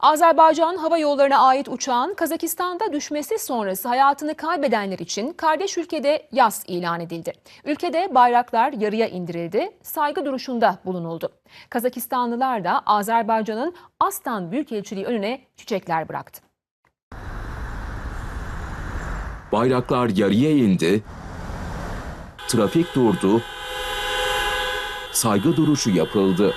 Azerbaycan Hava Yolları'na ait uçağın Kazakistan'da düşmesi sonrası hayatını kaybedenler için kardeş ülkede yas ilan edildi. Ülkede bayraklar yarıya indirildi, saygı duruşunda bulunuldu. Kazakistanlılar da Azerbaycan'ın Aslan Büyükelçiliği önüne çiçekler bıraktı. Bayraklar yarıya indi, trafik durdu, saygı duruşu yapıldı.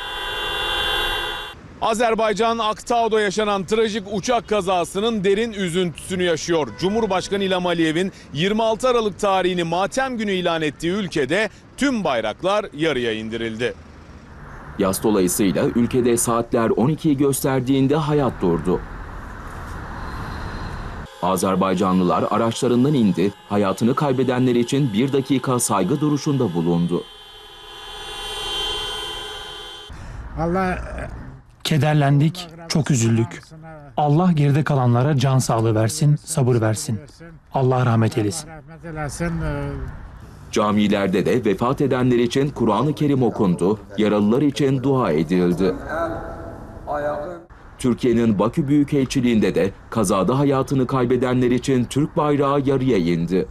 Azerbaycan Aktau'da yaşanan trajik uçak kazasının derin üzüntüsünü yaşıyor. Cumhurbaşkanı İlham Aliyev'in 26 Aralık tarihini matem günü ilan ettiği ülkede tüm bayraklar yarıya indirildi. Yaz dolayısıyla ülkede saatler 12'yi gösterdiğinde hayat durdu. Azerbaycanlılar araçlarından indi, hayatını kaybedenler için bir dakika saygı duruşunda bulundu. Allah Kederlendik, çok üzüldük. Allah geride kalanlara can sağlığı versin, sabır versin. Allah rahmet eylesin. Camilerde de vefat edenler için Kur'an-ı Kerim okundu, yaralılar için dua edildi. Türkiye'nin Bakü Büyükelçiliğinde de kazada hayatını kaybedenler için Türk bayrağı yarıya indi.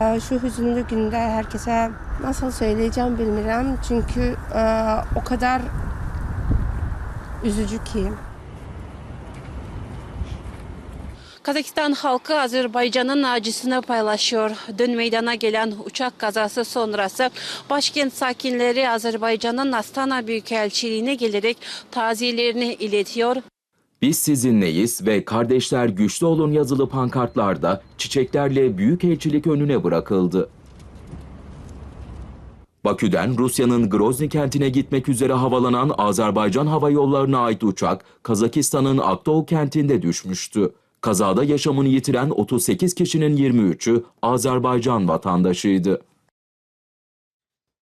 Ee, Şu hüzünlü günde herkese nasıl söyleyeceğim bilmiyorum. Çünkü e, o kadar üzücü ki. Kazakistan halkı Azerbaycan'ın acısını paylaşıyor. Dün meydana gelen uçak kazası sonrası başkent sakinleri Azerbaycan'ın Astana Büyükelçiliğine gelerek taziyelerini iletiyor. Biz sizinleyiz ve kardeşler güçlü olun yazılı pankartlarda çiçeklerle Büyükelçilik önüne bırakıldı. Bakü'den Rusya'nın Grozny kentine gitmek üzere havalanan Azerbaycan Hava Yolları'na ait uçak Kazakistan'ın Aktou kentinde düşmüştü. Kazada yaşamını yitiren 38 kişinin 23'ü Azerbaycan vatandaşıydı.